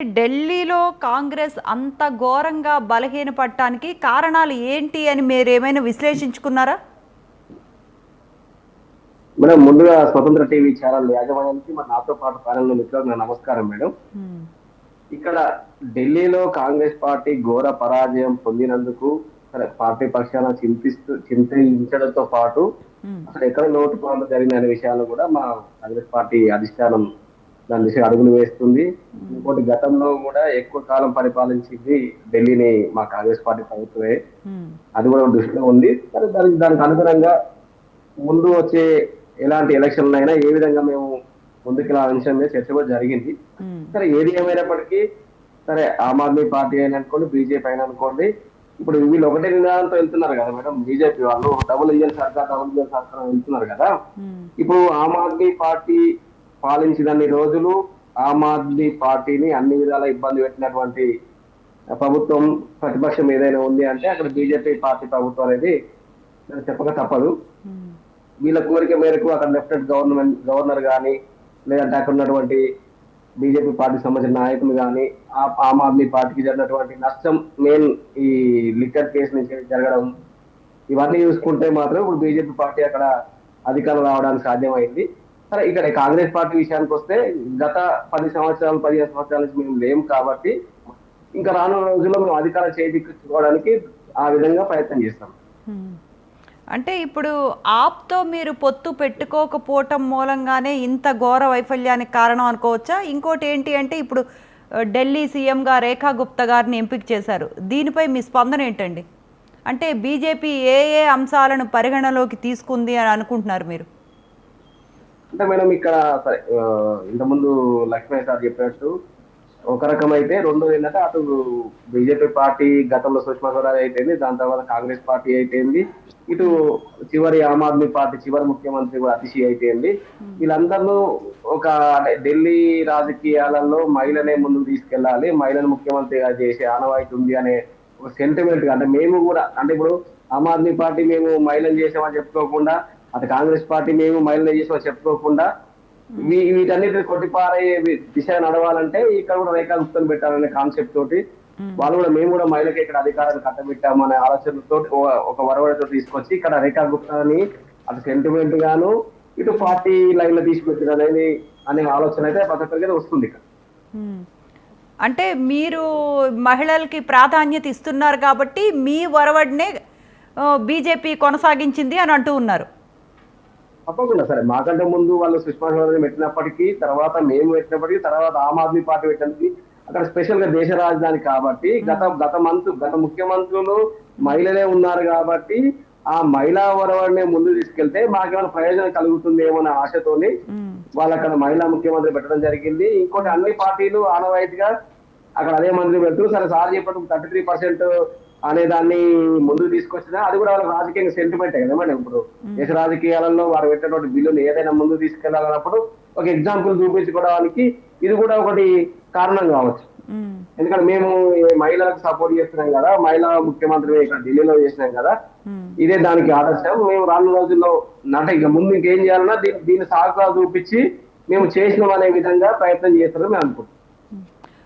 ఢిల్లీలో కాంగ్రెస్ అంత ఘోరంగా బలహీనపడటానికి కారణాలు ఏంటి అని మీరు ఏమైనా విశ్లేషించుకున్నారా? మేడం ముందుగా స్వతంత్ర టీవీ ఛానల్ యాజమాన్యానికి మరి నాతో పాటు ప్యానల్ మిత్రులకు నా నమస్కారం మేడం. ఇక్కడ ఢిల్లీలో కాంగ్రెస్ పార్టీ ఘోర పరాజయం పొందినందుకు పార్టీ పక్షాన చింతిస్తూ చింతించడంతో పాటు అసలు ఎక్కడ లోటుపాట్లు జరిగిన అనే విషయాలు కూడా మా కాంగ్రెస్ పార్టీ అధిష్టానం దాని దిశగా అడుగులు వేస్తుంది. ఇంకోటి గతంలో కూడా ఎక్కువ కాలం పరిపాలించింది ఢిల్లీని మా కాంగ్రెస్ పార్టీ ప్రభుత్వమే. అది కూడా దృష్టిలో ఉంది. సరే దానికి దానికి అనుగుణంగా ముందు వచ్చే ఎలాంటి ఎలక్షన్లు అయినా ఏ విధంగా మేము ముందుకు ఇలా అంశం మీద చర్చ కూడా జరిగింది. సరే ఏది ఏమైనప్పటికీ సరే ఆమ్ ఆద్మీ పార్టీ అయినా అనుకోండి బీజేపీ అయినా అనుకోండి ఇప్పుడు వీళ్ళు ఒకటే నినాదంతో వెళ్తున్నారు కదా మేడం బీజేపీ వాళ్ళు డబుల్ ఇంజన్ సర్కార్ డబుల్ ఇంజన్ సర్కార్ వెళ్తున్నారు కదా. ఇప్పుడు ఆమ్ ఆద్మీ పార్టీ పాలించినన్ని రోజులు ఆమ్ ఆద్మీ పార్టీని అన్ని విధాల ఇబ్బంది పెట్టినటువంటి ప్రభుత్వం ప్రతిపక్షం ఏదైనా ఉంది అంటే అక్కడ బీజేపీ పార్టీ ప్రభుత్వం అనేది చెప్పక తప్పదు. వీళ్ళ కోరిక మేరకు అక్కడ లెఫ్టినెంట్ గవర్నమెంట్ గవర్నర్ కానీ లేదంటే అక్కడ ఉన్నటువంటి బీజేపీ పార్టీకి సంబంధించిన నాయకులు కానీ ఆమ్ ఆద్మీ పార్టీకి జరిగినటువంటి నష్టం మెయిన్ ఈ లిక్కర్ కేసు నుంచి జరగడం ఇవన్నీ చూసుకుంటే మాత్రం ఇప్పుడు బీజేపీ పార్టీ అక్కడ అధికారం రావడానికి సాధ్యమైంది. సరే ఇక్కడ కాంగ్రెస్ పార్టీ విషయానికి వస్తే గత పది సంవత్సరాలు పదిహేను సంవత్సరాల నుంచి మేము లేము కాబట్టి ఇంకా రానున్న రోజుల్లో మేము అధికారం చేజిక్కించుకోవడానికి ఆ విధంగా ప్రయత్నం చేస్తాం. అంటే ఇప్పుడు ఆప్తో మీరు పొత్తు పెట్టుకోకపోవటం మూలంగానే ఇంత ఘోర వైఫల్యానికి కారణం అనుకోవచ్చా? ఇంకోటి ఏంటి అంటే ఇప్పుడు ఢిల్లీ సీఎంగా రేఖా గుప్తా గారిని ఎంపిక చేశారు. దీనిపై మీ స్పందన ఏంటండి? అంటే బీజేపీ ఏ ఏ అంశాలను పరిగణలోకి తీసుకుంది అని అనుకుంటున్నారు మీరు? అంటే మేడం ఇక్కడ సరే ఇంతకుముందు లక్ష్మణ్ సార్ చెప్పినట్టు ఒక రకం అయితే రెండు ఏంటంటే అటు బీజేపీ పార్టీ గతంలో సుష్మా స్వరాజ్ అయిపోయింది దాని తర్వాత కాంగ్రెస్ పార్టీ అయిపోయింది ఇటు చివరి ఆమ్ ఆద్మీ పార్టీ చివరి ముఖ్యమంత్రి కూడా అతిశి అయిపోయింది. వీళ్ళందరూ ఒక ఢిల్లీ రాజకీయాలలో మహిళనే ముందుకు తీసుకెళ్ళాలి మహిళను ముఖ్యమంత్రిగా చేసే ఆనవాయితీ ఉంది అనే ఒక సెంటిమెంట్ అంటే మేము కూడా అంటే ఇప్పుడు ఆమ్ ఆద్మీ పార్టీ మేము మహిళను చేసామని చెప్పుకోకుండా అటు కాంగ్రెస్ పార్టీ మేము మహిళలు చేసామని చెప్పుకోకుండా వీటన్నిటిని కొట్టిపారే దిశ నడవాలంటే ఇక్కడ కూడా రేఖా గుప్తను పెట్టాలనే కాన్సెప్ట్ తోటి వాళ్ళు కూడా మేము కూడా మహిళకి ఇక్కడ అధికారాన్ని కట్టబెట్టామనే ఆలోచనతో ఒక వరవడితో తీసుకొచ్చి ఇక్కడ రేఖా గుప్తాని అటు సెంటిమెంట్ గాను ఇటు పార్టీ లైన్లో తీసుకొచ్చిన అనేది అనే ఆలోచన అయితే ప్రతి ఒక్కరికి వస్తుంది ఇక్కడ. అంటే మీరు మహిళలకి ప్రాధాన్యత ఇస్తున్నారు కాబట్టి మీ వరవడినే బీజేపీ కొనసాగించింది అని అంటూ ఉన్నారు. తప్పకుండా సరే మాకంటే ముందు వాళ్ళు సుష్మా స్వరాజ్ పెట్టినప్పటికీ తర్వాత మేము పెట్టినప్పటికీ తర్వాత ఆమ్ ఆద్మీ పార్టీ పెట్టినప్పటికీ అక్కడ స్పెషల్గా దేశ రాజధాని కాబట్టి గత గత మంత్రి గత ముఖ్యమంత్రులు మహిళలే ఉన్నారు కాబట్టి ఆ మహిళా వరవడిని ముందు తీసుకెళ్తే మాకేమైనా ప్రయోజనం కలుగుతుందేమో అనే ఆశతోని మ్మ్. వాళ్ళు అక్కడ మహిళా ముఖ్యమంత్రి పెట్టడం జరిగింది ఇంకోటి అన్ని పార్టీలు ఆనవాయితీగా అక్కడ అదే మంత్రి పెడుతూ సరే సార్ చెప్పినట్టు థర్టీ త్రీ పర్సెంట్ అనే దాన్ని ముందుకు తీసుకొచ్చినా అది కూడా వాళ్ళ రాజకీయ సెంటిమెంట్ కదా మేడం ఇప్పుడు. దేశ రాజకీయాలలో వారు పెట్టినటువంటి బిల్లులు ఏదైనా ముందుకు తీసుకెళ్ళాలన్నప్పుడు ఒక ఎగ్జాంపుల్ చూపించుకోవడానికి ఇది కూడా ఒకటి కారణం కావచ్చు. ఎందుకంటే మేము మహిళలకు సపోర్ట్ చేస్తున్నాం కదా మహిళా ముఖ్యమంత్రి ఇక్కడ ఢిల్లీలో చేసినాం కదా. ఇదే దానికి ఆదర్శం. మేము రానున్న రోజుల్లో నట ఇక ముందు ఇంకేం చేయాలన్నా దీన్ని దీన్ని సాగుగా చూపించి మేము చేసినాం అనే విధంగా ప్రయత్నం చేస్తారని మేము అనుకుంటున్నాం.